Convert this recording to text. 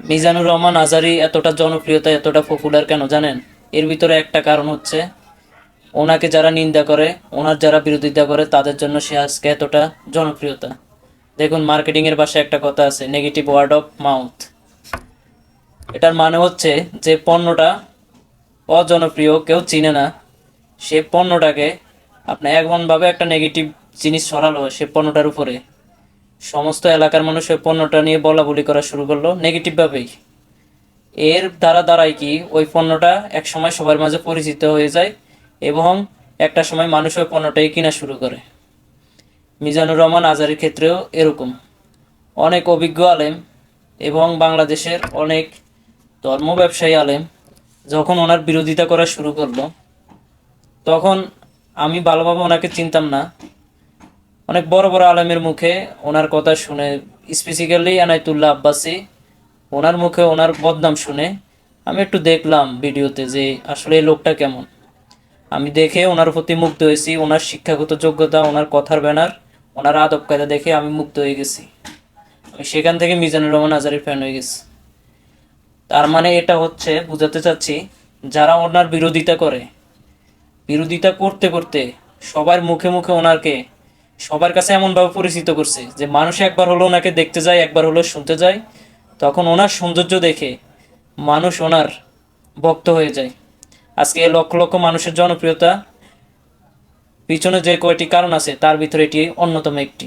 মিজানুর রহমান আজারি এতটা জনপ্রিয়তা, এতটা পপুলার কেন জানেন? এর ভিতরে একটা কারণ হচ্ছে, ওনাকে যারা নিন্দা করে, ওনার যারা বিরোধিতা করে, তাদের জন্য সে আজকে এতটা জনপ্রিয়তা। দেখুন মার্কেটিংয়ের পাশে একটা কথা আছে নেগেটিভ ওয়ার্ড অফ মাউথ এটার মানে হচ্ছে, যে পণ্যটা অজনপ্রিয়, কেউ চিনে না, সে পণ্যটাকে আপনি এমনভাবে একটা নেগেটিভ জিনিস ছড়ালো, সে পণ্যটার উপরে। সমস্ত এলাকার মানুষ ওই পণ্যটা নিয়ে বলা বলি করা শুরু করল নেগেটিভভাবেই। এর দ্বারা দ্বারাই কি, ওই পণ্যটা এক সময় সবার মাঝে পরিচিত হয়ে যায় এবং একটা সময় মানুষ ওই পণ্যটাই কিনা শুরু করে। মিজানুর রহমান আজারের ক্ষেত্রেও এরকম। অনেক অভিজ্ঞ আলেম এবং বাংলাদেশের অনেক ধর্ম ব্যবসায়ী আলেম যখন ওনার বিরোধিতা করা শুরু করল, তখন আমি ভালোভাবে ওনাকে চিনতাম না। অনেক বড় বড় আলমের মুখে ওনার কথা শুনে স্পেসিক্যালি এনায়তুল্লাহ আব্বাসি, ওনার মুখে ওনার বদনাম শুনে আমি একটু দেখলাম ভিডিওতে যে আসলে এই লোকটা কেমন। আমি দেখে ওনার প্রতি মুগ্ধ হয়েছি, ওনার শিক্ষাগত যোগ্যতা, ওনার কথার ব্যানার, ওনার আদব কায়দা দেখে আমি মুগ্ধ হয়ে গেছি। আমি সেখান থেকে মিজানুর রহমান আজারের ফ্যান হয়ে গেছি। তার মানে এটা হচ্ছে, বুঝাতে চাচ্ছি, যারা ওনার বিরোধিতা করে, বিরোধিতা করতে করতে সবার মুখে মুখে ওনাকে সবার কাছে এমনভাবে পরিচিত করছে যে মানুষ একবার হলো ওনাকে দেখতে যায়, একবার হলো শুনতে যায়। তখন ওনার সৌন্দর্য দেখে মানুষ ওনার ভক্ত হয়ে যায়। আজকে লক্ষ লক্ষ মানুষের জনপ্রিয়তা, পিছনে যে কয়টি কারণ আছে, তার ভিতরে এটি অন্যতম একটি।